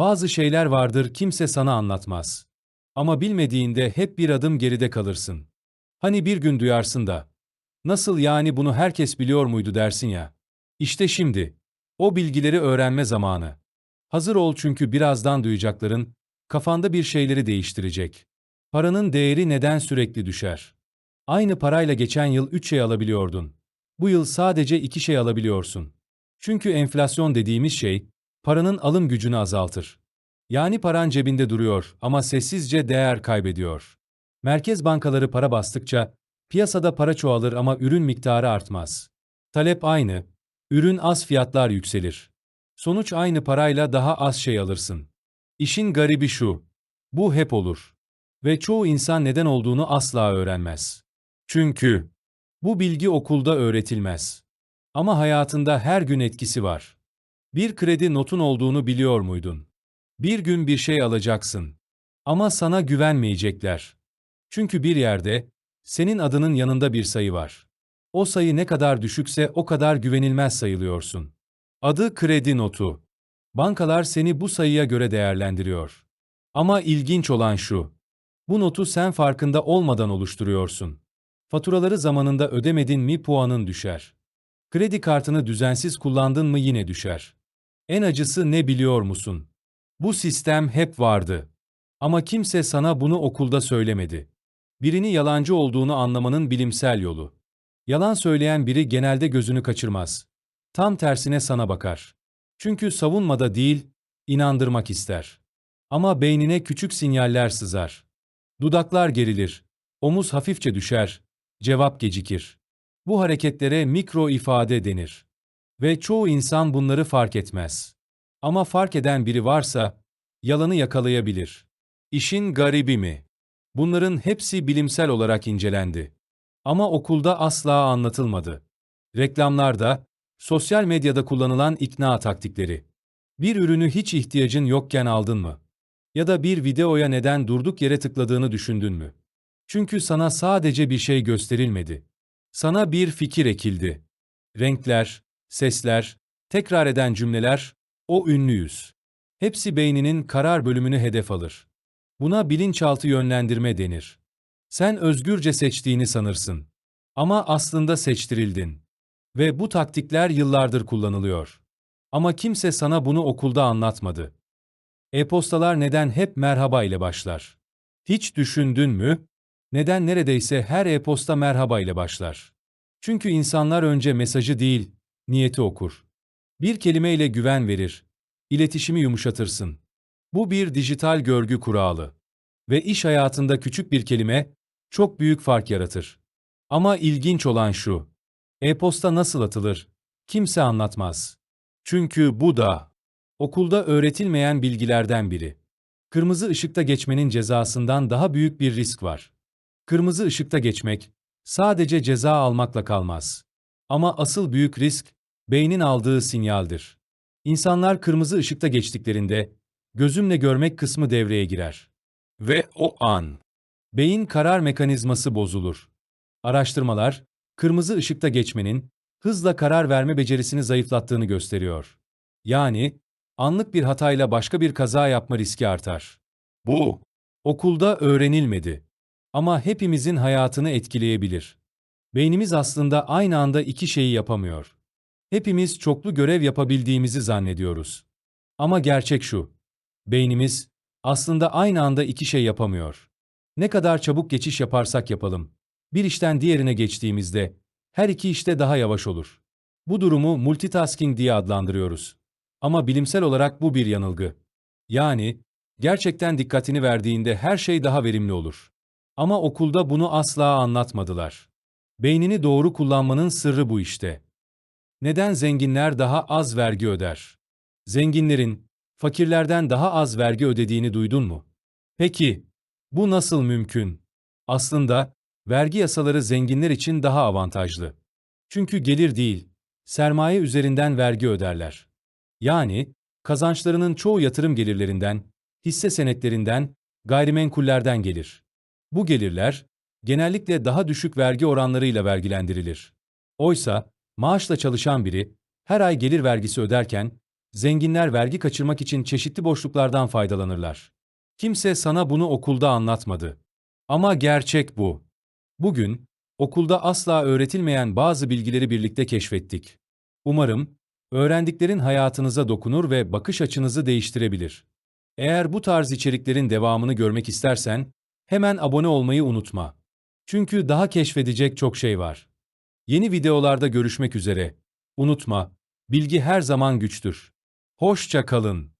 Bazı şeyler vardır kimse sana anlatmaz. Ama bilmediğinde hep bir adım geride kalırsın. Hani bir gün duyarsın da, nasıl yani bunu herkes biliyor muydu dersin ya. İşte şimdi, o bilgileri öğrenme zamanı. Hazır ol çünkü birazdan duyacakların, kafanda bir şeyleri değiştirecek. Paranın değeri neden sürekli düşer? Aynı parayla geçen yıl 3 şey alabiliyordun. Bu yıl sadece 2 şey alabiliyorsun. Çünkü enflasyon dediğimiz şey, paranın alım gücünü azaltır. Yani paran cebinde duruyor ama sessizce değer kaybediyor. Merkez bankaları para bastıkça, piyasada para çoğalır ama ürün miktarı artmaz. Talep aynı, ürün az fiyatlar yükselir. Sonuç aynı parayla daha az şey alırsın. İşin garibi şu, bu hep olur. Ve çoğu insan neden olduğunu asla öğrenmez. Çünkü bu bilgi okulda öğretilmez. Ama hayatında her gün etkisi var. Bir kredi notun olduğunu biliyor muydun? Bir gün bir şey alacaksın. Ama sana güvenmeyecekler. Çünkü bir yerde, senin adının yanında bir sayı var. O sayı ne kadar düşükse o kadar güvenilmez sayılıyorsun. Adı kredi notu. Bankalar seni bu sayıya göre değerlendiriyor. Ama ilginç olan şu. Bu notu sen farkında olmadan oluşturuyorsun. Faturaları zamanında ödemedin mi puanın düşer. Kredi kartını düzensiz kullandın mı yine düşer. En acısı ne biliyor musun? Bu sistem hep vardı. Ama kimse sana bunu okulda söylemedi. Birini yalancı olduğunu anlamanın bilimsel yolu. Yalan söyleyen biri genelde gözünü kaçırmaz. Tam tersine sana bakar. Çünkü savunmada değil, inandırmak ister. Ama beynine küçük sinyaller sızar. Dudaklar gerilir, omuz hafifçe düşer, cevap gecikir. Bu hareketlere mikro ifade denir. Ve çoğu insan bunları fark etmez. Ama fark eden biri varsa, yalanı yakalayabilir. İşin garibi mi? Bunların hepsi bilimsel olarak incelendi. Ama okulda asla anlatılmadı. Reklamlarda, sosyal medyada kullanılan ikna taktikleri. Bir ürünü hiç ihtiyacın yokken aldın mı? Ya da bir videoya neden durduk yere tıkladığını düşündün mü? Çünkü sana sadece bir şey gösterilmedi. Sana bir fikir ekildi. Renkler, sesler, tekrar eden cümleler, o ünlüyüz. Hepsi beyninin karar bölümünü hedef alır. Buna bilinçaltı yönlendirme denir. Sen özgürce seçtiğini sanırsın. Ama aslında seçtirildin. Ve bu taktikler yıllardır kullanılıyor. Ama kimse sana bunu okulda anlatmadı. E-postalar neden hep merhaba ile başlar? Hiç düşündün mü? Neden neredeyse her e-posta merhaba ile başlar? Çünkü insanlar önce mesajı değil, niyeti okur. Bir kelimeyle güven verir. İletişimi yumuşatırsın. Bu bir dijital görgü kuralı. Ve iş hayatında küçük bir kelime çok büyük fark yaratır. Ama ilginç olan şu. E-posta nasıl atılır? Kimse anlatmaz. Çünkü bu da okulda öğretilmeyen bilgilerden biri. Kırmızı ışıkta geçmenin cezasından daha büyük bir risk var. Kırmızı ışıkta geçmek sadece ceza almakla kalmaz. Ama asıl büyük risk beynin aldığı sinyaldir. İnsanlar kırmızı ışıkta geçtiklerinde gözümle görmek kısmı devreye girer. Ve o an beyin karar mekanizması bozulur. Araştırmalar kırmızı ışıkta geçmenin hızla karar verme becerisini zayıflattığını gösteriyor. Yani anlık bir hatayla başka bir kaza yapma riski artar. Bu okulda öğrenilmedi ama hepimizin hayatını etkileyebilir. Beynimiz aslında aynı anda iki şeyi yapamıyor. Hepimiz çoklu görev yapabildiğimizi zannediyoruz. Ama gerçek şu. Beynimiz aslında aynı anda iki şey yapamıyor. Ne kadar çabuk geçiş yaparsak yapalım. Bir işten diğerine geçtiğimizde her iki işte daha yavaş olur. Bu durumu multitasking diye adlandırıyoruz. Ama bilimsel olarak bu bir yanılgı. Yani gerçekten dikkatini verdiğinde her şey daha verimli olur. Ama okulda bunu asla anlatmadılar. Beynini doğru kullanmanın sırrı bu işte. Neden zenginler daha az vergi öder? Zenginlerin fakirlerden daha az vergi ödediğini duydun mu? Peki, bu nasıl mümkün? Aslında vergi yasaları zenginler için daha avantajlı. Çünkü gelir değil, sermaye üzerinden vergi öderler. Yani kazançlarının çoğu yatırım gelirlerinden, hisse senetlerinden, gayrimenkullerden gelir. Bu gelirler genellikle daha düşük vergi oranlarıyla vergilendirilir. Oysa maaşla çalışan biri her ay gelir vergisi öderken Zenginler vergi kaçırmak için çeşitli boşluklardan faydalanırlar. Kimse sana bunu okulda anlatmadı. Ama gerçek bu. Bugün, okulda asla öğretilmeyen bazı bilgileri birlikte keşfettik. Umarım, öğrendiklerin hayatınıza dokunur ve bakış açınızı değiştirebilir. Eğer bu tarz içeriklerin devamını görmek istersen, hemen abone olmayı unutma. Çünkü daha keşfedecek çok şey var. Yeni videolarda görüşmek üzere. Unutma, bilgi her zaman güçtür. Hoşça kalın.